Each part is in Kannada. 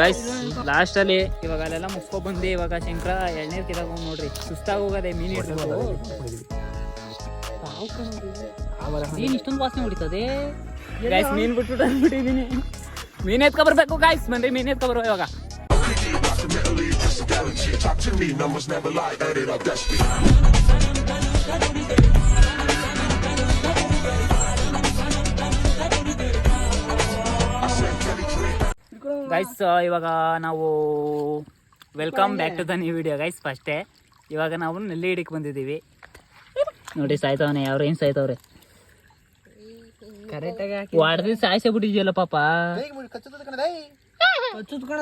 ಗೈಸ್ ಲಾಸ್ಟ್ ಅಲ್ಲಿ ಇವಾಗ ಅಲ್ಲೆಲ್ಲ ಮುಸ್ಕೊ ಬಂದೆ ಇವಾಗ ಶಂಕರ ಎಳ್ನೀರ್ ಹೋಗಿ ನೋಡ್ರಿ. ಸುಸ್ತಾಗ ಹೋಗದೆ ಮೀನು ಹಿಡ್ಕೊಂಡು ನೀನ್ ಇಷ್ಟೊಂದು ವಾಸನೆ ಹೊಡಿತದೆ. ಗೈಸ್ ಮೀನ್ ಬಿಟ್ಬಿಟ್ಟು ಅಂದ್ಬಿಟ್ಟಿದೀನಿ. ಮೀನ್ ಎತ್ಕೊ ಬರ್ಬೇಕು ಗೈಸ್ ಬನ್ರಿ ಮೀನ್ ಎತ್ಕೊ ಬರುವ ಇವಾಗ. ಗೈಸ್ ಇವಾಗ ನಾವು welcome back to the new video guys ಫಸ್ಟೇ. ಇವಾಗ ನಾವು ನೆಲ್ಲಿ ಹಿಡಿಕ್ ಬಂದಿದ್ದೀವಿ. ನೋಡಿ ಸಾಯ್ತವನೆ ಅವ್ರು ಏನು ಸಾಯ್ತವ್ರೆ? ವಾಡ್ದಿ ಸಾಯ್ಸೇ ಬಿಟ್ಟಿದ್ಯಲ್ಲ ಪಾಪ. ಹಚ್ಚುದ್ ಕಣ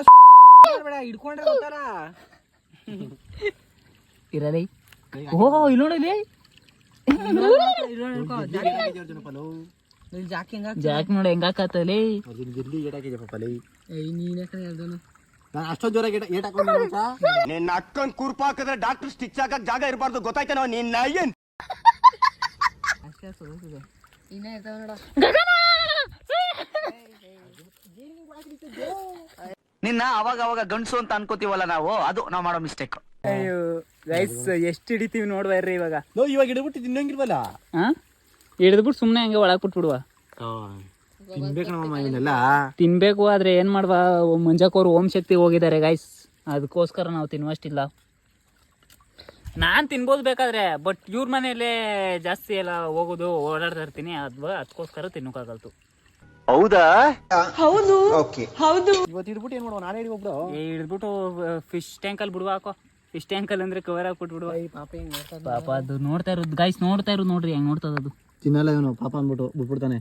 ಬೇಡ ಹಿಡ್ಕೊಂಡ್ರೆ ಗೊತ್ತಲ್ಲ. ಇರಲಿ. ಓ ಇಲ್ಲಿ. ನೋಡಲಿ ಜಾಕಿ ಹೆಂಗ ಜಾಕ್ ನೋಡಿ ಹೆಂಗ್ ಹಾಕತ್ತಲಿ ನೀನ್ ಯಾಕಂದ್ರೆ ಹೇಳ್ದನು ಅಷ್ಟೊಂದು ಜೋರಾಗಿ ಏಟ್ ಹಾಕೊಂಡು ನಿನ್ನ ಅಕ್ಕನ್ ಕುರ್ಪ ಹಾಕಿದ್ರೆ ಡಾಕ್ಟರ್ ಸ್ಟಿಚ್ ಹಾಕಕ್ ಜಾಗ ಇರಬಾರ್ದು ಗೊತ್ತಾಯ್ತೇನೋ ನಿನ್ನ ಏನ್? ಅಷ್ಟೇ ಸೋಸಿದೆ ಇನ್ನ ಇರ್ತಾವ ನೋಡ. ನಿನ್ನ ಅವಾಗ ಅವಾಗ ಗಂಡಸು ಅಂತ ಅನ್ಕೋತೀವಲ್ಲ ನಾವು ಅದು ನಾವು ಮಾಡೋ ಮಿಸ್ಟೇಕ್ ಅಯ್ಯೋ ಗೈಸ್ ಎಷ್ಟು ಹಿಡಿತೀವಿ ನೋಡ್ಬಾರ್ರಿ ಇವಾಗ. ನೋ ಇವಾಗ ಇಡಬಿಟ್ಟು ತಿನ್ನಂಗಿಲ್ವಲ್ಲ ಹಾ ಹಿಡಿದ್ಬಿಟ್ಟು ಸುಮ್ಮನೆ ಹಂಗೆ ಒಳಗೆ ಬಿಟ್ಬಿಡುವ. ತಿನ್ಬೇಕು ನಮ್ಮ ಇವನ್ನೆಲ್ಲ ತಿನ್ಬೇಕು ಆದ್ರೆ ಏನ್ ಮಾಡ್ವಾ? ಮಂಜಾಕೋರು ಓಂ ಶಕ್ತಿ ಹೋಗಿದ್ದಾರೆ ಗೈಸ್ ಅದಕ್ಕೋಸ್ಕರ ನಾವು ತಿನ್ನುವಷ್ಟಿಲ್ಲ ನಾನ್ ತಿನ್ಬೋದು ಬೇಕಾದ್ರೆ ಬಟ್ ಇವ್ರ ಮನೇಲೆ ಜಾಸ್ತಿ ಎಲ್ಲ ಹೋಗೋದು ಓಡಾಡ್ತಾ ಇರ್ತೀನಿ. ಅದ್ವಾ ಅದಕ್ಕೋಸ್ಕರ ತಿನ್ನಕ್ಕಾಗಲ್ತು. ಹೌದಾ? ಹೌದು. ಇವತ್ತು ಇಡ್ಬಿಟ್ಟು ಏನ್ ಮಾಡುವ? ಏ ಹಿಡಿದ್ಬಿಟ್ಟು ಫಿಶ್ ಟ್ಯಾಂಕಲ್ಲಿ ಬಿಡುವ ಹಾಕೋ. ಫಿಶ್ ಟ್ಯಾಂಕಲ್ಲಿ ಅಂದ್ರೆ ಕವರ್ ಹಾಕ್ಬಿಟ್ಟು ಬಿಡುವ ಪಾಪ ಹಿಂಗ್ ನೋಡ್ತದ ಪಾಪ ಅದು ನೋಡ್ತಾ ಇರೋದು ಗೈಸ್ ನೋಡ್ತಾ ಇರೋದು ನೋಡ್ರಿ ಹೆಂಗ್ ನೋಡ್ತದ ಅದು. ತಿನ್ನಲ್ಲ ಇವನು ಪಾಪ ಅಂದ್ಬಿಟ್ಟು ಬಿಟ್ಬಿಡ್ತಾನೆ.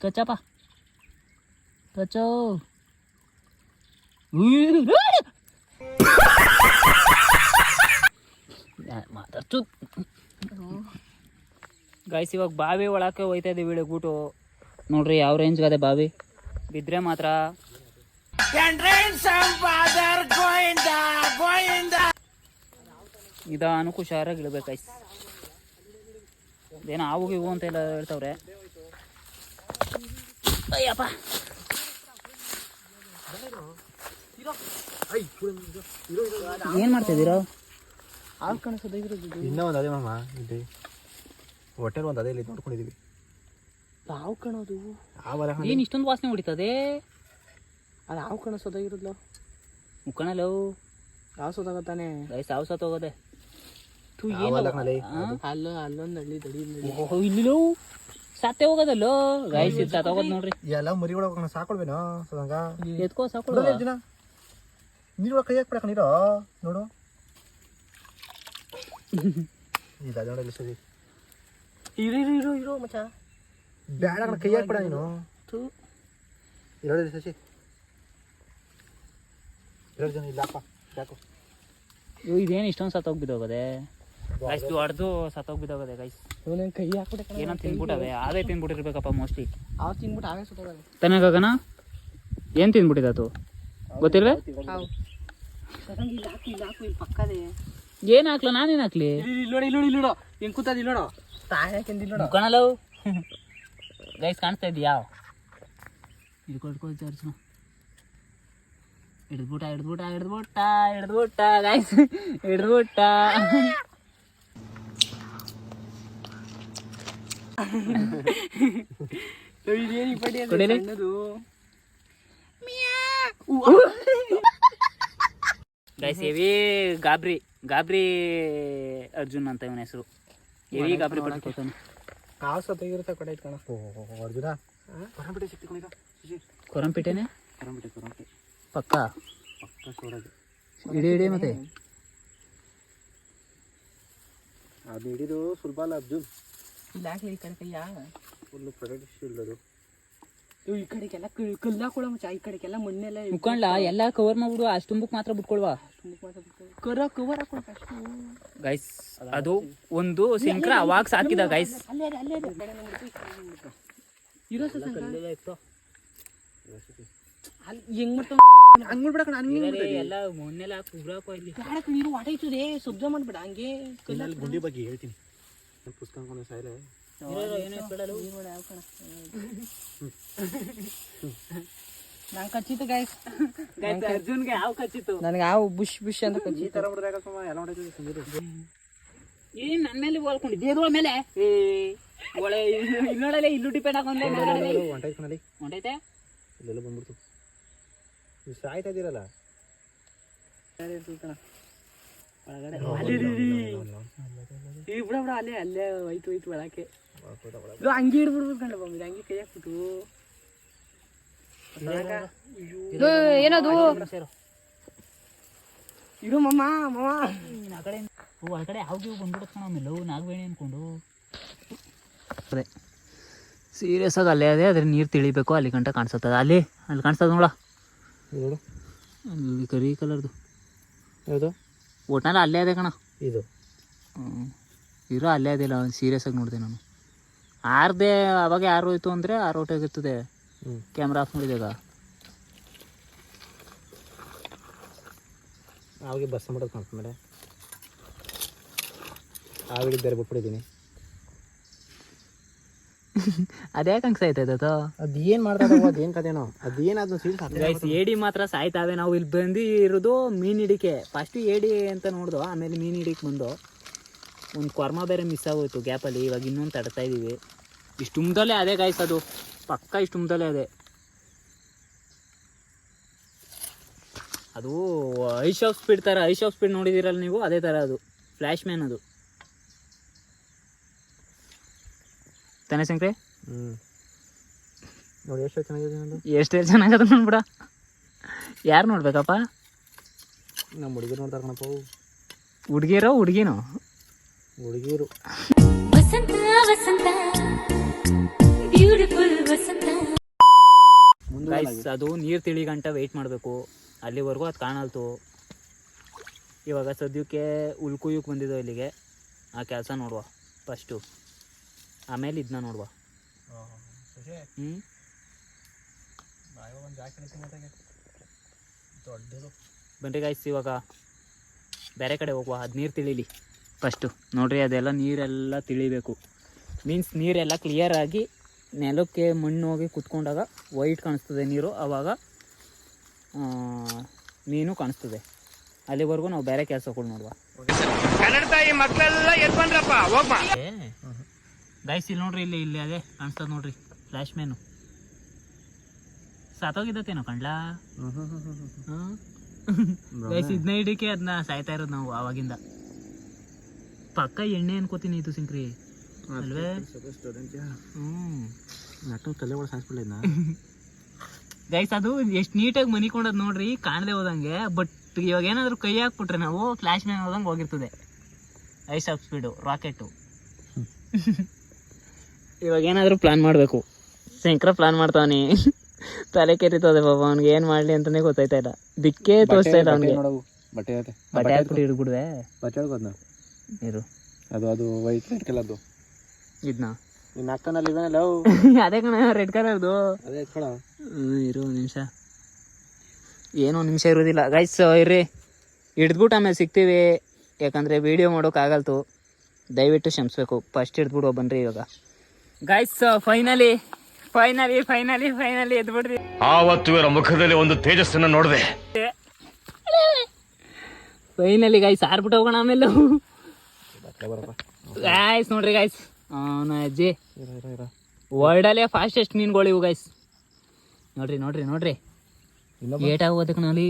ಕಚ್ಚಪ್ಪ. ಕಚ್ಚೋ. ಮಾತಾಡ್ತು ಗಾಯ್ಸ್ ಇವಾಗ ಬಾವಿ ಒಳಕ್ಕೆ ಹೋಯ್ತಾ ಇದೀವಿ ಇಳಿದ್ಬಿಟ್ಟು ನೋಡ್ರಿ ಯಾವ ರೇಂಜ್ ಅದೇ ಬಾವಿ? ಬಿದ್ರೆ ಮಾತ್ರ. ನಿಧಾನ ಹುಷಾರಾಗಿ ಇಳ್ಬೇಕು ಏನು ಆವು ಇವು ಅಂತ ಎಲ್ಲ ಹೇಳ್ತಾವ್ರೆ. ಅಯ್ಯಪ್ಪ. ಏನು ಮಾಡ್ತಿದ್ದೀರೋ? ಹಾಲು ಕಾಣಿಸೋದು ಇನ್ನೂ ಒಂದು ಅದೇ ಮಾಮ ಇದೆ ಹೋಟೆಲ್ ಒಂದು ಅದೇ ಇಲ್ಲಿ ನೋಡ್ಕೊಂಡಿದೀವಿ. ಹಾವು ಕಾಣೋದು? ಏನು ಏನ್ ಇಷ್ಟೊಂದು ವಾಸನೆ ಹೊಡಿತದೆ? ಅದು ಹಾವು ಕಾಣಿಸೋದ ಇರೋದ್ಲು? ಮುಕ್ಕಣಲವು ಯಾವ ಸೋದಾಗತ್ತಾನೆ ಗೈಸ್ ಸಾವು ಸತ್ ಅಲ್ಲೊಂದು ಹಳ್ಳಿ ದಡಿ ನಡಿ ಓಹೋ ಇಲ್ಲಿಲೋ? ಸತ್ತೆ ಹೋಗೋದಲ್ಲೋ? ಗೈಸ್ ಇದು ಸತ್ ಹೋಗೋದು ನೋಡ್ರಿ. ಎಲ್ಲ ಮರಿ ಒಳಗೆ ಸಾಕೊಳ್ಬೇನೋ? ಸದಂಗ? ಎತ್ಕೋ ಸಾಕು ದಿನ ನೀರೊಳಗೆ ಕೈ ಹಾಕ್ಬಿಡಕ ನೀರು ನೋಡು. ಇಲ್ಲ ನೋಡಲಿ ಸರಿ. ಇರು ಇರು ಇರು ಇರು ಮಚ್ಚ. ಬೇಡ ಕಣ ಕೈ ಹಾಕ್ಬಿಡ ನೀನು. ಥು. ಇರೋದಿಲ್ಲ ಶಶಿ ಎರಡು ಜನ ಇಲ್ಲಪ್ಪ ಯಾಕೋ ಇದೇನು ಇಷ್ಟೊಂದು ಸತ್ತೋಗಿ ಬಿದ್ದೋಗದೆ ಗೈಸ್ ಹೊಡೆದು ಸತ್ತೋಗಿ ಬಿದ್ದೋಗದೆ ಗೈಸ್ ಇವನೇನು ಕೈ ಹಾಕ್ಬಿಟ್ಟೆ ಏನೋ ತಿನ್ಬಿಟ್ಟಿರ್ಬೇಕಪ್ಪ ಮೋಸ್ಟ್ಲಿ ಅವ್ ತಿನ್ಬಿಟ್ಟು ಸುತ್ತ ಸುತ್ತೋಗಲ್ಲ ತನಗಗನ ಏನು ತಿನ್ಬಿಟ್ಟಿದ್ದು ಅದು? ಗೊತ್ತಿಲ್ವೇ? ಪಕ್ಕದೇ. ಏನು ಹಾಕ್ಲ ನಾನೇನು ಹಾಕ್ಲಿ? ನೋಡಿ ನೋಡಿ ನೋಡು. ಹೆಂಗ್ ಕೂತದ ಇಲ್ಲಿ ನೋಡು. ನೋಡು. ಕಾಣಲ್ಲವು ಗೈಸ್ ಕಾಣಿಸ್ತಾ ಇದೆಯಾ? ಹಿಡ್ಕೊಳ್ಕೊ ಚಾರ್ಜ್ ಹಿಡ್ದ್ಬಿಟ್ಟ ಹಿಡ್ದ್ಬಿಟ್ಟ ಹಿಡ್ದ್ಬಿಟ್ಟ ಹಿಡ್ದ್ಬಿಟ್ಟ ಗೈಸ್ ಹಿಡ್ದ್ಬಿಟ್ಟ ಇದೇನು ಈ ಪಡಿ ಅದು ಕೊಡಿಲಿ? ಸಣ್ಣದು ಗೈಸ್ ಹೆವಿ ಗಾಬ್ರಿ ಗಾಬ್ರಿ ಅರ್ಜುನ್ ಅಂತ ಇವನ ಹೆಸರು. ಹೆವಿ ಗಾಬ್ರಿ ಪಡ್ಕೊತಾನೆ ಕಾಸು ತೆಗಿರುತ್ತೆ ಕೊಡೆ ಕಣ ಅರ್ಜುನ? ಕೊರಂಪೇಟೆ ಸಿಕ್ತಿ ಕೊಡಿಗ ಶಶಿ. ಕೊರಂಪೇಟೆ ಕೊರಂಬಿಟ್ಟೆ ಪಕ್ಕ? ಪಕ್ಕ ಕೊಡೋದು ಇಡೀ ಇಡೀ ಮತ್ತೆ. ಅದು ಹಿಡಿದು ಸುಲಭ ಅಲ್ಲ ಅರ್ಜುನ್. ಈ ಕಡೆ ಕೈಯ? ಫುಲ್ ಪ್ರೊಟೆಕ್ಟ್ ಅದು. ಇವು ಈ ಕಡೆಗೆಲ್ಲ ಕಲ್ಲ ಕೊಡ ಮಚ್ಚ ಈ ಕಡೆಗೆಲ್ಲ ಮಣ್ಣೆಲ್ಲ ಮುಕ್ಕೊಂಡ್ಲ ಎಲ್ಲ ಕವರ್ ಮಾಡ್ಬಿಡು ಅಷ್ಟುಂಬಕ್ ಮಾತ್ರ ಬಿಟ್ಕೊಳ್ವಾ. ಕರ ಕವರ್ ಹಾಕೊಂಡು ಫಸ್ಟ್ ಗೈಸ್ ಅದು ಒಂದು ಶಂಕರ ಅವಾಗ ಸಾಕಿದ ಗೈಸ್ ಅಲ್ಲೇ ಅಲ್ಲೇ. ಇರೋ. ಅಲ್ಲಿ ಹೆಂಗ್ ಮಾಡ್ತಾವ? ಹಂಗ್ ಮಾಡ್ಬೇಡ ಕಣ ಎಲ್ಲ ಮೊನ್ನೆಲ್ಲ ಹಾಕಿ ಉಗ್ರಾಕೋ ಇಲ್ಲಿ ನೀರು ವಾಟ ಶಬ್ದ ಮಾಡ್ಬೇಡ ಹಂಗೆ ಗುಂಡಿ ಬಗ್ಗೆ ಹೇಳ್ತೀನಿ. ಪುಸ್ತಕ ಬಿಡಲು ನಂಗೆ ಕಚ್ಚಿತ್ತು ಗಾಯ್ಸ್ ಅರ್ಜುನ್ಗೆ ಯಾವ ಕಚ್ಚಿತ್ತು ನನಗೆ ಯಾವ ಬುಷ್ ಬುಷ್ ಅಂತ ಈ ತರ ಬಿಡ್ದಾಗ ಸುಮ್ಮ ಎಲ್ಲ ಹೊಡೆದು ಸುಂದಿರು ನನ್ನ ಮೇಲೆ ಓಲ್ಕೊಂಡಿದ್ದೆ ದೇವ್ರ ಮೇಲೆ ಏ ಒಳ್ಳೆ ಇಲ್ಲಿ ನೋಡಲ್ಲ ಇಲ್ಲೂ ಡಿಪೆಂಡ್ ಹಾಕೊಂಡೆ ಮೇಲ್ಗಡೆ ಹೊಂಟಾಯ್ತು ಹೊಂಟೈತೆ ಇಲ್ಲೆಲ್ಲ ಬಂದ್ಬಿಡ್ತು ನೀವು ಸಾಯ್ತಾ ಇದ್ದೀರಲ್ಲ ಈ ಬಿಡ ಬಿಡ ಅಲ್ಲೇ ಅಲ್ಲೇ ಹೋಯ್ತು ಹೋಯ್ತು ಒಳಕ್ಕೆ. ಇದು ಹಂಗೆ ಹಿಡ್ಬಿಡ್ಬೇಕು ಕಂಡ ಬಂದಿದೆ ಹಂಗೆ ಕೈ ಹಾಕ್ಬಿಟ್ಟು ಏನದು? ಇರು ಮಮ್ಮ ಮಮ್ಮ. ಆ ಕಡೆ ಓ ಆ ಕಡೆ ಯಾವ ಬಂದ್ಬಿಡುತ್ತೆ ಕಣ ಆಮೇಲೆ ನಾಗಬೇಣಿ ಅನ್ಕೊಂಡು. ಅದೇ. ಸೀರಿಯಸ್ ಆಗಿ ಅಲ್ಲೇ ಅದೇ ಅದ್ರ ನೀರು ತಿಳಿಬೇಕು ಅಲ್ಲಿ ಗಂಟ ಕಾಣಿಸ್ತದ. ಅಲ್ಲಿ ಅಲ್ಲಿ ಕಾಣಿಸ್ತದ ನೋಡ. ನೋಡು. ಅಲ್ಲಿ ಕರಿ ಕಲರ್ದು ಯಾವುದು? ಒಟ್ನಲ್ಲಿ ಅಲ್ಲೇ ಅದೇ ಕಣ. ಇದು. ಹ್ಮ್. ಇರೋ ಅಲ್ಲೇ ಅದಿಲ್ಲ ಸೀರಿಯಸ್ ಆಗಿ ನೋಡಿದೆ ನಾನು. ಆರ್ದೆ ಅವಾಗ ಯಾರು ಹೋಯ್ತು ಅಂದರೆ ಆರು ಔಟ್ ಆಗಿರ್ತದೆ ಕ್ಯಾಮ್ರಾ ಆಫ್ ಮಾಡಿದಾಗ. ಅವಾಗ ಬಸ್ ಮಾಡೋದು ಕಾಣ್ತು ಮೇಲೆ ವಿಡಿಯೋ ಬೇರೆ ಬಿಟ್ಬಿಟ್ಟಿದ್ದೀನಿ ಅದ್ಯಾಕೆ ಹಂಗೆ ಸಾಯ್ತೈತೆ ಅದು ಅದು ಏನು ಮಾಡ್ದಾಗ ಅದೇನು ಕದೇನೋ ಅದೇನಾದ್ರು ಸೀರಿಯಸ್ ಗೈಸ್ ಏಡಿ ಮಾತ್ರ ಸಾಯ್ತಾವೆ ನಾವು ಇಲ್ಲಿ ಬಂದು ಇರೋದು ಮೀನು ಹಿಡಿಕೆ. ಫಸ್ಟು ಏಡಿ ಅಂತ ನೋಡ್ದು ಆಮೇಲೆ ಮೀನು ಹಿಡಿಕೆ ಬಂದು. ಒಂದು ಕೊರ್ಮ ಬೇರೆ ಮಿಸ್ ಆಗೋಯ್ತು ಗ್ಯಾಪಲ್ಲಿ ಇವಾಗ ಇನ್ನೊಂದು ತಡ್ತಾ ಇದ್ದೀವಿ ಇಷ್ಟು ತುಂಬದಲ್ಲೇ ಅದೇ ಗಾಯ್ಸ್ ಅದು. ಪಕ್ಕ ಇಷ್ಟು ತುಂಬದಲ್ಲೇ ಅದೇ. ಅದು ಐಶ್ ಆಫ್ ಸ್ಪೀಡ್ ಥರ ಐಶ್ ಆಫ್ ಸ್ಪೀಡ್ ನೋಡಿದ್ದೀರಲ್ಲ ನೀವು? ಅದೇ ಥರ ಅದು. ಫ್ಲ್ಯಾಶ್ ಮ್ಯಾನ್ ಅದು. ತಾನೇ ಶಂಕ್ರೆ? ನೋಡಿ ಎಷ್ಟು ಚೆನ್ನಾಗಿದೆ ಎಷ್ಟೇ ಚೆನ್ನಾಗದ ನೋಡ್ಬಿಡ. ಯಾರು ನೋಡ್ಬೇಕಪ್ಪ? ನಮ್ಮ ಹುಡುಗಿರು ನೋಡ್ತಾರೆ ಕಣಪ್ಪ. ಹುಡುಗಿರೋ ಹುಡುಗಿನೋ? ಹುಡುಗಿರು ವಸಂತ ವಸಂತ ಬ್ಯೂಟಿಫುಲ್ ವಸಂತ. ಗೈಸ್ ಅದು ನೀರು ತಿಳಿ ಗಂಟ ವೆಯ್ಟ್ ಮಾಡಬೇಕು. ಅಲ್ಲಿವರೆಗೂ ಅದು ಕಾಣಲ್ತು. ಇವಾಗ ಸದ್ಯಕ್ಕೆ ಉಲ್ಕುಯುಕ್ ಬಂದಿದ್ದು ಇಲ್ಲಿಗೆ. ಆ ಕೆಲಸ ನೋಡುವ ಫಸ್ಟು ಆಮೇಲೆ ಇದನ್ನ ನೋಡುವ. ಹ್ಞೂ ಬನ್ರಿ ಗಾಯ್ಸ್ ಇವಾಗ ಬೇರೆ ಕಡೆ ಹೋಗುವ ಅದು ನೀರು ತಿಳಿಲಿ. ಫಸ್ಟು ನೋಡಿರಿ ಅದೆಲ್ಲ ನೀರೆಲ್ಲ ತಿಳಿಬೇಕು. ಮೀನ್ಸ್ ನೀರೆಲ್ಲ ಕ್ಲಿಯರ್ ಆಗಿ ನೆಲಕ್ಕೆ ಮಣ್ಣು ಹೋಗಿ ಕುತ್ಕೊಂಡಾಗ ವೈಟ್ ಕಾಣಿಸ್ತದೆ ನೀರು. ಆವಾಗ ಮೀನು ಕಾಣಿಸ್ತದೆ. ಅಲ್ಲಿವರೆಗೂ ನಾವು ಬೇರೆ ಕೆಲಸಗಳು ನೋಡುವ. ಗೈಸ್ ಇಲ್ಲಿ ನೋಡ್ರಿ ಇಲ್ಲಿ ಇಲ್ಲಿ ಅದೇ ಕಾಣಿಸ್ತದೆ ನೋಡ್ರಿ ಫ್ಲಾಶ್ ಮೇನು ಸಾತೋಗಿದ್ದೇನೋ ಕಂಡ್ಲಾ ಗೈಸ್ ಇದನ್ನ ಹಿಡಿಕೆ ಅದನ್ನ ಸಾಯ್ತಾ ಇರೋದು ನಾವು ಅವಾಗಿಂದ ಪಕ್ಕ ಎಣ್ಣೆ ಅನ್ಕೋತೀನಿ ಇದು ಸಿಂಕ್ರಿ. ಅಲ್ವೇ? ಹ್ಮ್. ನಟ್ಟು ತಲೆ ಒಳಗೆ ಸಾಯಿಸ್ಬಿಡ್ಲಿದ್ನ ಗೈಸ್ ಅದು ಎಷ್ಟು ನೀಟಾಗಿ ಮನಿಕೊಂಡದ್ ನೋಡ್ರಿ ಕಾಣದೆ ಹೋದಂಗೆ ಬಟ್ ಇವಾಗ ಏನಾದ್ರು ಕೈ ಹಾಕ್ಬಿಟ್ರೆ ನಾವು ಫ್ಲಾಶ್ ಮ್ಯಾನ್ ಹೋದಂಗೆ ಹೋಗಿರ್ತದೆ. ಐಸ್ ಆಫ್ ಸ್ಪೀಡು ರಾಕೆಟು ಇವಾಗ ಏನಾದರೂ ಪ್ಲಾನ್ ಮಾಡಬೇಕು. ಶಂಕರ ಪ್ಲಾನ್ ಮಾಡ್ತಾವನಿ. ತಲೆ ಕೆರಿತದೆ ಪಾಪ ಅವ್ನಿಗೆ ಏನು ಮಾಡಲಿ ಅಂತಾನೆ ಗೊತ್ತಾಯ್ತಾ ಇಲ್ಲ. ದಿಕ್ಕೇ ತೋರಿಸ್ತಾ ಇಲ್ಲ ಅವ್ನಿಗೆ. ಬಟ್ಟೆ ಹಾಕ್ಬಿಟ್ಟು ಹಿಡ್ಬಿಡ್ವೆ ಬಟ್ಟೆ ಇರು ಅದು ಅದು ವೈಟ್ ರೆಡ್ ಕಲರ್ದು ಇದನ್ನ ಇನ್ನು ಅಕ್ಕನಲ್ಲಿ ಇದಾನಲ್ಲ ಅವು ಅದೇ ಕಣ ರೆಡ್ ಕಲರ್ದು ಅದೇ ಎತ್ಕೊಳ ಇರು ಒಂದು ನಿಮಿಷ. ಏನೋ ನಿಮಿಷ ಇರೋದಿಲ್ಲ. ಗೈಸ್ ಇರ್ರಿ. ಹಿಡ್ದ್ಬಿಟ್ಟು ಆಮೇಲೆ ಸಿಗ್ತೀವಿ. ಯಾಕಂದರೆ ವೀಡಿಯೋ ಮಾಡೋಕ್ಕಾಗಲ್ತು ದಯವಿಟ್ಟು ಕ್ಷಮಿಸ್ಬೇಕು. ಫಸ್ಟ್ ಹಿಡ್ದ್ಬಿಡು ಬನ್ರಿ ಇವಾಗ. Guys finally finally finally finally ಎದ್ಬಿಡ್ರಿ. ಆವತ್ತು ಇವರ ಮುಖದಲ್ಲಿ ಒಂದು ತೇಜಸ್ಸನ್ನು ನೋಡಿದೆ. ಫೈನಲಿ ಗೈಸ್ ಆರ್ಬಿಟ್ಟು ಹೋಗೋಣ ಆಮೇಲೆ. ಗಾಯ್ಸ್ ನೋಡ್ರಿ ಗಾಯ್ಸ್ ಅವನ ಅಜ್ಜಿ. ವರ್ಲ್ಡಲ್ಲೇ ಫಾಸ್ಟೆಸ್ಟ್ ಮೀನುಗಳು ಇವು ಗೈಸ್ ನೋಡ್ರಿ ನೋಡ್ರಿ ನೋಡ್ರಿ. ಏಟ ಆಗೋದಕ್ಕೆ ಕಣಲ್ಲಿ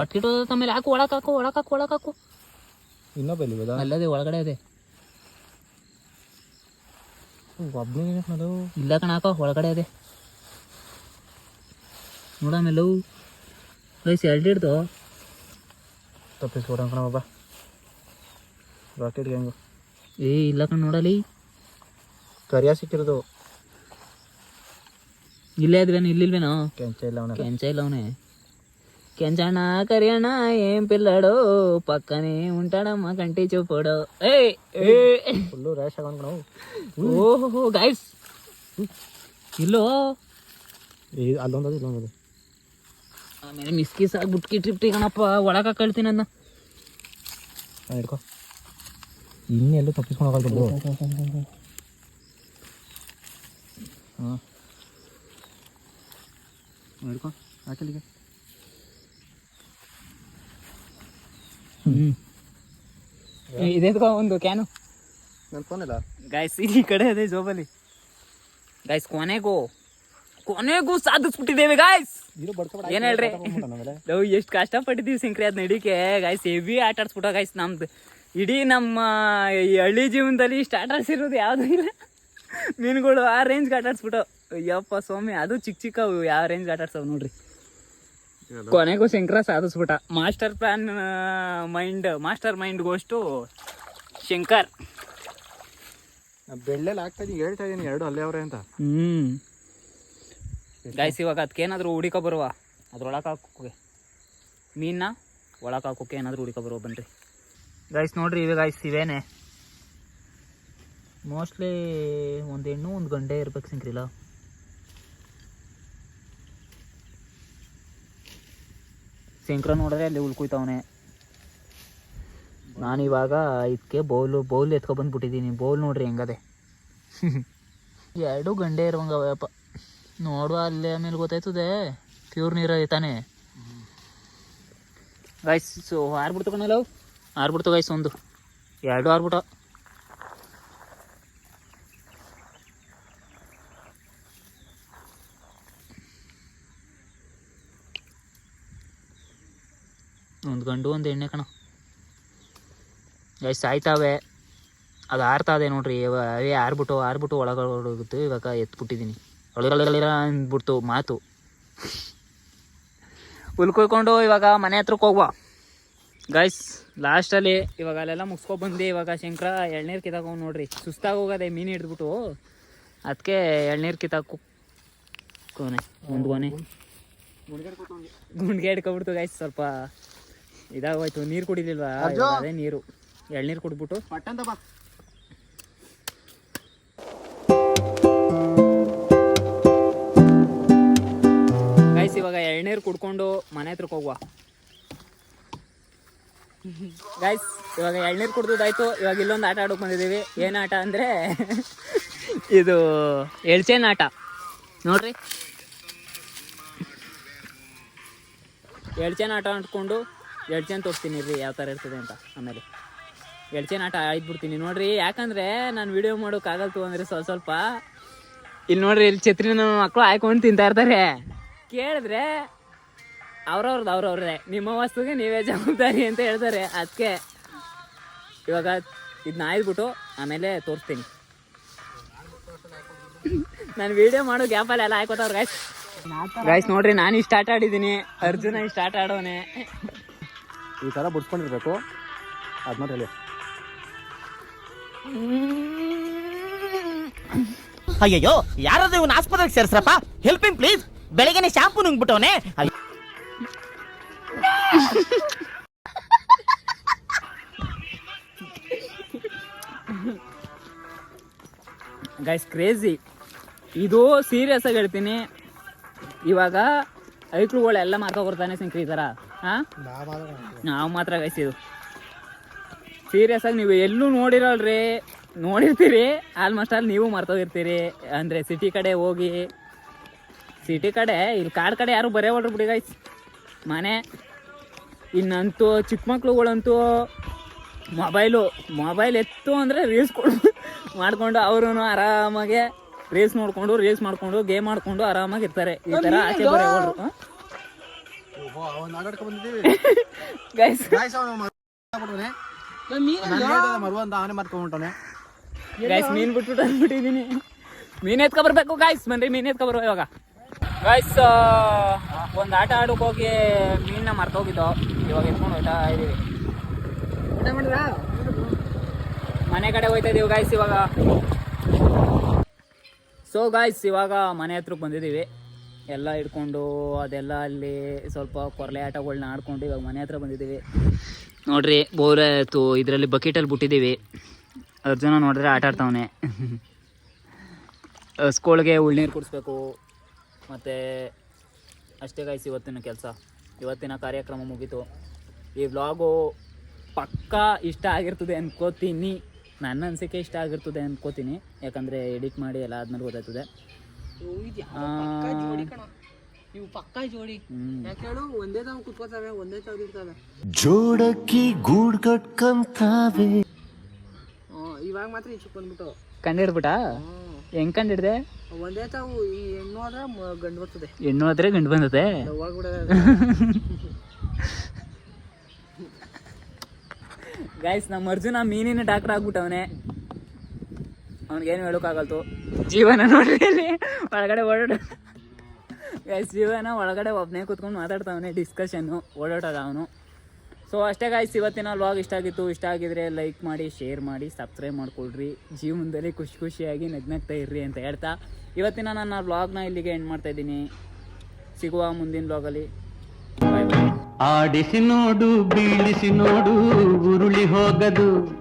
ಒಟ್ಟಿಟ್ಟು ಆಮೇಲೆ ಹಾಕು ಒಳಕ್ ಹಾಕು ಒಳಕ್ ಹಾಕು ಒಳಕ್ ಹಾಕು. ಇನ್ನೊಬ್ಬ ಅಲ್ಲದೆ ಒಳಗಡೆ ಅದೇ. ಇಲ್ಲ ಕಣ ಹಾಕೋ ಒಳಗಡೆ ಅದೇ. ನೋಡ ಆಮೇಲೆ ಗೈಸ್ ಎರಡು ಹಿಡ್ದು. ತಪ್ಪಿಸ್ಕೊಡೋಣ ಕಣ ಒಬ್ಬ ರಾಕೆಟ್ ಗ್ಯಾಂಗು ಏ ಇಲ್ಲ ಕಣ್ ನೋಡಲಿ. ಕರಿಯ ಸಿಕ್ಕಿರೋದು ಇಲ್ಲೇ ಇದ್ವೇನು ಇಲ್ಲಿಲ್ವೇನೋ? ಕೆಂಚ ಇಲ್ಲ ಅವನ ಕೆಂಚ ಇಲ್ಲ ಅವನೇ. ಕೆಂಚಣ್ಣ ಕರಿಯಣ್ಣ ಏನ್ ಪಿಲ್ಲಡೋ? ಪಕ್ಕನೆ ಉಂಟಾಡಮ್ಮ ಕಂಟಿ ಚೂಪಡೋ. ಏ ಏ. ಫುಲ್ಲು ರ್ಯಾಶ್ ಆಗೋಣ ನಾವು ಓಹೋ ಗೈಸ್ ಇಲ್ಲೋ? ಅಲ್ಲೊಂದದು ಇಲ್ಲೊಂದದು. ಇಲ್ಲೊಂದು ಆಮೇಲೆ ಮಿಸ್ಕಿಸ್ ಬುಟ್ಕಿ ಕಿಟ್ರಿಪ್ಟಿ ಕಣಪ್ಪ. ಒಳಗೆ ಕಳ್ತೀನಿ ಅದನ್ನ ಹಿಡ್ಕೊ. ಇನ್ನೆಲ್ಲೂ ತಪ್ಪಿಸ್ಕೊಂಡು ಹೋಗಲ್ದು ಹಾಂ ಹಿಡ್ಕೊ ಹಾಕಲಿಗೆ ಇದೆತ್ಕೋ ಒಂದು ಕ್ಯಾನು ನನ್ನ ಫೋನಿಲ್ಲ ಗಾಯ್ಸ್ ಈ ಕಡೆ ಅದೇ ಜೋಬಲ್ಲಿ ಗಾಯ್ಸ್ ಕೊನೆಗೂ ಕೊನೆಗೂ ಸಾಧಿಸ್ಬಿಟ್ಟಿದ್ದೇವೆ ಗಾಯ್ಸ್ ಏನ್ ಹೇಳ್ರಿ ನಾವು ಎಷ್ಟು ಕಷ್ಟಪಟ್ಟಿದ್ದೀವಿ ಸಿಂಕ್ರಿ ಅದ್ ನಡಿಕೆ ಗಾಯ್ಸ್ ಹೆವಿ ಆಟ ಆಡ್ಸ್ಬಿಟ್ಟ ಗಾಯ್ಸ್ ನಮ್ದು ಇಡೀ ನಮ್ಮ ಈ ಹಳ್ಳಿ ಜೀವನದಲ್ಲಿ ಸ್ಟಾರ್ಟರ್ಸ್ ಇರೋದು ಯಾವುದೂ ಇಲ್ಲ. ಮೀನುಗಳು ಆ ರೇಂಜ್ಗೆ ಆಟ ಯಪ್ಪ ಸ್ವಾಮಿ ಅದು ಚಿಕ್ಕ ಚಿಕ್ಕ ಯಾವ ರೇಂಜ್ ಆಟ ಆಡ್ಸವ್ ನೋಡ್ರಿ. ಕೊನೆಗೂ Shankara ಸಾಧಿಸ್ಬಿಟ್ಟ. Master plan mind master mind ಗೋಷ್ಟು Shankar. ಬೆಳ್ಳೆಲ್ಲ ಆಗ್ತಾ ಇದೀನಿ ಹೇಳ್ತಾ ಇದೀನಿ ಎರಡು ಅಲ್ಲೇ ಅವ್ರೆ ಅಂತ. ಹ್ಮ್. ಗಾಯ್ಸ್ ಇವಾಗ ಅದಕ್ಕೇನಾದ್ರೂ ಹುಡಿಕೊ ಬರುವ? ಅದ್ರೊಳಗೆ ಹಾಕೋಕೆ ಮೀನ್ನ ಒಳಗೆ ಹಾಕೋಕೆ ಏನಾದರೂ ಹುಡಿಕೊ ಬರುವ ಬನ್ರಿ. ಗಾಯ್ಸ್ ನೋಡ್ರಿ ಇವೆ ಗಾಯ್ಸ್ ಇವೇನೆ. ಮೋಸ್ಟ್ಲಿ ಒಂದು ಹೆಣ್ಣು ಒಂದು ಗಂಡೆ ಇರ್ಬೇಕು ಸಿಂಕ್ರಿಲ್ಲ ಸಿಂಕ್ರ ನೋಡಿದ್ರೆ ಅಲ್ಲಿ ಉಳ್ಕೊಯ್ತವನೆ ನಾನಿವಾಗ ಇದಕ್ಕೆ ಬೌಲು ಬೌಲ್ ಎತ್ಕೊಬಂದ್ಬಿಟ್ಟಿದ್ದೀನಿ ಬೌಲ್ ನೋಡ್ರಿ ಹೆಂಗದೆ. ಎರಡು ಗಂಡೆ ಇರುವಂಗ ಅವಯಪ್ಪ ನೋಡುವ ಅಲ್ಲೇ ಆಮೇಲೆ ಗೊತ್ತಾಯ್ತದೆ. ಪ್ಯೂರ್ ನೀರ ಐತಾನೆ. ಗೈಸ್ ಸೊ ಹಾರ್ಬಿಡ್ತಕೊಂಡಲ್ಲ ಆರ್ಬಿಡ್ತು ಗೈಸ್ ಒಂದು. ಎರಡು ಆರ್ಬಿಟ. ಒಂದು ಗಂಡು, ಒಂದು ಎಣ್ಣೆ ಕಣ. ಗೈಸ್ ಸಾಯ್ತಾವೆ. ಅದು ಆರ್ತಾದೆ ನೋಡ್ರಿ. ಇವ- ಅವೇ ಆರ್ಬಿಟ್ಟು ಆರ್ಬಿಟ್ಟು ಹೋಗುತ್ತೆ ಇವಾಗ ಎತ್ಬಿಟ್ಟಿದ್ದೀನಿ ಒಳಗಡೆ ಅಂದ್ಬಿಡ್ತು ಮಾತು. ಉಲ್ಕೊಯ್ಕೊಂಡು ಇವಾಗ ಮನೆ ಹತ್ರಕ್ಕೆ ಹೋಗುವ. ಗೈಸ್ ಲಾಸ್ಟಲ್ಲಿ ಇವಾಗ ಅಲ್ಲೆಲ್ಲ ಮುಗಿಸ್ಕೊ ಬಂದು. ಇವಾಗ ಶಂಕರ ಎಳ್ನೀರು ಕಿತ್ತಾಕೊಂಡು ನೋಡ್ರಿ. ಸುಸ್ತಾಗಿ ಹೋಗೋದೆ ಮೀನು ಹಿಡಿದ್ಬಿಟ್ಟು. ಅದಕ್ಕೆ ಎಳ್ನೀರು ಕಿತ್ತಾಕು ಕೋನೆ ಒಂದು ಕೊನೆ ಗುಂಡ್ಗೆ ಹಿಡ್ಕೊಬಿಡ್ತು ಗೈಸ್ ಸ್ವಲ್ಪ ಇದಾಗೋಯ್ತು. ನೀರು ಕುಡಿಲಿಲ್ವ? ಅದೇ ನೀರು. ಎಳ್ನೀರು ಕುಡ್ಬಿಟ್ಟು ಗೈಸ್ ಇವಾಗ ಎಳ್ನೀರು ಕುಡ್ಕೊಂಡು ಮನೆ ಹತ್ರಕ್ಕೆ ಹೋಗುವ. ಗೈಸ್ ಇವಾಗ ಎಳ್ನೀರು ಕುಡ್ದಾಯ್ತು ಇವಾಗ ಇಲ್ಲೊಂದು ಆಟ ಆಡೋಕೆ ಬಂದಿದ್ದೀವಿ. ಏನು ಆಟ ಅಂದರೆ ಇದು ಎಳ್ಚೇನ್ ಆಟ. ನೋಡ್ರಿ. ಎಳ್ಚೇನ್ ಆಟ ಅಂಟ್ಕೊಂಡು ಎಳ್ಚೇನ್ ತೋರಿಸ್ತೀನಿ ರೀ ಯಾವ ಥರ ಇರ್ತದೆ ಅಂತ ಆಮೇಲೆ. ಎಳ್ಚೇನ್ ಆಟ ಆಡ್ಬಿಡ್ತೀನಿ ನೋಡ್ರಿ, ಯಾಕಂದ್ರೆ ನಾನು ವಿಡಿಯೋ ಮಾಡೋಕ್ಕಾಗಲ್ತು ಅಂದ್ರೆ ಸ್ವಲ್ಪ ಸ್ವಲ್ಪ. ಇಲ್ಲಿ ನೋಡ್ರಿ, ಇಲ್ಲಿ ಛತ್ರಿನ ಮಕ್ಕಳು ಹಾಕೊಂಡು ತಿಂತಾ ಇರ್ತಾರೆ. ಕೇಳಿದ್ರೆ ಅವ್ರವ್ರದ್ದು ಅವ್ರವ್ರದೇ ನಿಮ್ಮ ವಸ್ತುಗೆ ನೀವೇ ಜವಾಬ್ದಾರಿ ಅಂತ ಹೇಳ್ತಾರೆ. ಅದಕ್ಕೆ ಇವಾಗ ಇದನ್ನ ಆಯ್ದ್ಬಿಟ್ಟು ಆಮೇಲೆ ತೋರಿಸ್ತೀನಿ. ನಾನು ವಿಡಿಯೋ ಮಾಡೋ ಗ್ಯಾಪಲ್ಲಿ ಎಲ್ಲ ಹಾಕೋತಾವ್ರು ಗಾಯ್ಸ್ ಗಾಯ್ಸ್ ನೋಡ್ರಿ ನಾನು ಇಷ್ಟ ಆಟ ಆಡಿದ್ದೀನಿ. ಅರ್ಜುನ ಇಷ್ಟ ಆಟ ಆಡೋನೆ. ಈ ಥರ ಬಿಡ್ಸ್ಕೊಂಡಿರ್ಬೇಕು. ಅದು ಮಾತ್ರ ಹೇಳಿ. ಅಯ್ಯಯ್ಯೋ ಯಾರಾದ್ರೂ ಇವನ್ ಆಸ್ಪತ್ರೆಗೆ ಸೇರಿಸ್ರಪ್ಪ? ಹೆಲ್ಪಿಂಗ್ ಪ್ಲೀಸ್ ಬೆಳಗ್ಗೆನೆ ಶಾಂಪು ನುಂಗ್ಬಿಟ್ಟವನೆ. ಗೈಸ್ ಕ್ರೇಜಿ ಇದು ಸೀರಿಯಸ್ ಆಗಿ ಹೇಳ್ತೀನಿ. ಇವಾಗ ಐಕ್ಳುಗಳೆಲ್ಲ ಮಾರ್ಕೊಬರ್ತಾನೆ ಸಿಂಕ್ರಿ ಈ ಥರ ಹಾಂ? ನಾವು ಮಾತ್ರ ಗೈಸ್ ಇದು. ಸೀರಿಯಸ್ ಆಗಿ ನೀವು ಎಲ್ಲೂ ನೋಡಿರಲ್ರಿ. ನೋಡಿರ್ತೀರಿ. ಆಲ್ಮೋಸ್ಟ್ ಅಲ್ಲಿ ನೀವು ಮರ್ತೋಗಿರ್ತೀರಿ. ಅಂದರೆ ಸಿಟಿ ಕಡೆ ಹೋಗಿ. ಸಿಟಿ ಕಡೆ, ಇಲ್ಲಿ ಕಾಡು ಕಡೆ ಯಾರು ಬರೇ ಹೊಡ್ರಿ ಬಿಡಿ ಗೈಸ್ ಮನೆ. ಇನ್ನಂತೂ ಚಿಕ್ಕ ಮಕ್ಳುಗಳಂತೂ ಮೊಬೈಲು ಮೊಬೈಲ್ ಎತ್ತು ಅಂದರೆ ರೀಲ್ಸ್ ಕೊಡು. ಮಾಡ್ಕೊಂಡು ಅವರು ಆರಾಮಾಗೆ ರೀಲ್ಸ್ ನೋಡಿಕೊಂಡು ರೀಲ್ಸ್ ಮಾಡಿಕೊಂಡು ಗೇಮ್ ಮಾಡಿಕೊಂಡು ಆರಾಮಾಗಿ ಇರ್ತಾರೆ. ಈ ಥರ ಆಚೆ ಬಂದಿದ್ದೀವಿ. ಗೈಸ್ ಗೈಸ್ ಮೀನ್ ಬಿಟ್ಬಿಟ್ಟು ಅಂದ್ಬಿಟ್ಟಿದ್ದೀನಿ ಮೀನ್ ಎತ್ಕೊ ಬರ್ಬೇಕು ಗಾಯ್ಸ್ ಬನ್ರಿ ಮೀನ್ ಎತ್ಕೊ ಬರುವ ಇವಾಗ. ಗಾಯ್ಸ್ ಒಂದು ಆಟ ಆಡೋಕೆ ಹೋಗಿ ಮೀನ್ನ ಮರ್ತೋಗಿದ್ದು ಇವಾಗ ಎತ್ಕೊಂಡು ಹೋಗ್ತಾ ಇದೀವಿ. ಮನೆ ಕಡೆ ಹೋಯ್ತಾ ಇದೀವಿ ಗಾಯ್ಸ್ ಇವಾಗ. ಸೊ ಗಾಯ್ಸ್ ಇವಾಗ ಮನೆ ಹತ್ರಕ್ಕೆ ಬಂದಿದ್ದೀವಿ. ಎಲ್ಲ ಇಟ್ಕೊಂಡು ಅದೆಲ್ಲ ಅಲ್ಲಿ ಸ್ವಲ್ಪ ಕೊರಲೆ ಆಟಗಳನ್ನ ಆಡ್ಕೊಂಡು ಇವಾಗ ಮನೆ ಹತ್ರ ಬಂದಿದ್ದೀವಿ. ನೋಡ್ರಿ, ಬೋರೆ ಆಯಿತು. ಇದರಲ್ಲಿ ಬಕೆಟಲ್ಲಿ ಬಿಟ್ಟಿದ್ದೀವಿ. ಅರ್ಜುನ ನೋಡಿದ್ರೆ ಆಟ ಆಡ್ತಾವನೆ. ಸ್ಕೂಲ್ಗೆ ಉಳ್ನೀರು ಕುಡಿಸ್ಬೇಕು. ಮತ್ತು ಅಷ್ಟೇ ಗಾಯ್ಸ್ ಇವತ್ತಿನ ಕೆಲಸ. ಇವತ್ತಿನ ಕಾರ್ಯಕ್ರಮ ಮುಗೀತು. ಈ ವ್ಲಾಗು ಪಕ್ಕಾ ಇಷ್ಟ ಆಗಿರ್ತದೆ ಅನ್ಕೋತೀನಿ. ನನ್ನ ಅನಿಸಿಕೆ ಇಷ್ಟ ಆಗಿರ್ತದೆ ಅನ್ಕೋತೀನಿ. ಯಾಕಂದರೆ ಎಡಿಟ್ ಮಾಡಿ ಎಲ್ಲ ಆದ್ಮೇಲೆ ಗೊತ್ತಾಗ್ತದೆ. ಇವು ಪಕ್ಕಾ ಜೋಡಿ ಕಣ. ಇವು ಪಕ್ಕಾ ಜೋಡಿ. ಹ್ಮ್. ಯಾಕೆ ಹೇಳು? ಒಂದೇ ತಾವು ಕುತ್ಕೋತಾವೆ ಒಂದೇ ತಾವು ಇರ್ತವೆ. ಜೋಡಕ್ಕಿ ಗೂಡ್ ಕಟ್ಕಂತಾವೆ ಇವಾಗ ಮಾತ್ರ ಈಚೆ ಬಂದ್ಬಿಟ್ಟು. ಕಂಡಿಡ್ಬಿಟ್ಟಾ ಹೆಂಗ್ ಕಂಡಿಡ್ದೆ? ಒಂದೇ ತಾವು ಈ ಹೆಣ್ಣು ಆದ್ರೆ ಗಂಡು ಬರ್ತದೆ. ಹೆಣ್ಣು ಆದ್ರೆ ಗಂಡು ಬಂದತೆ? ಗಾಯ್ಸ್ ನಮ್ಮ ಅರ್ಜುನ ಮೀನಿನ ಡಾಕ್ಟರ್ ಆಗ್ಬಿಟ್ಟವನೆ. ಅವ್ನಿಗೇನು ಹೇಳೋಕ್ಕಾಗಲ್ತು. ಜೀವನ ನೋಡ್ರಿ ಒಳಗಡೆ ಓಡಾಡ ಗೈಸ್ ಜೀವನ ಒಳಗಡೆ ಒಬ್ಬನೇ ಕೂತ್ಕೊಂಡು ಮಾತಾಡ್ತಾವನೆ ಡಿಸ್ಕಷನ್ನು ಓಡಾಟದ ಅವನು. ಸೊ ಅಷ್ಟೇ ಗಾಯ್ಸ್ ಇವತ್ತಿನ ವ್ಲಾಗ್ ಇಷ್ಟ ಆಗಿತ್ತು. ಇಷ್ಟ ಆಗಿದ್ರೆ ಲೈಕ್ ಮಾಡಿ ಶೇರ್ ಮಾಡಿ ಸಬ್ಸ್ಕ್ರೈಬ್ ಮಾಡ್ಕೊಳ್ರಿ. ಜೀವನದಲ್ಲಿ ಖುಷಿ ಖುಷಿಯಾಗಿ ನಗ್ನಗ್ತಾ ಇರ್ರಿ ಅಂತ ಹೇಳ್ತಾ. ಇವತ್ತಿನ ನನ್ನ ವ್ಲಾಗ್ನ ಇಲ್ಲಿಗೆ ಎಂಡ್ ಮಾಡ್ತಾ ಇದ್ದೀನಿ. ಸಿಗುವ ಮುಂದಿನ ವ್ಲಾಗಲ್ಲಿ ಆಡಿಸಿ ನೋಡು ಬೀಳಿಸಿ ನೋಡು ಉರುಳಿ ಹೋಗದು.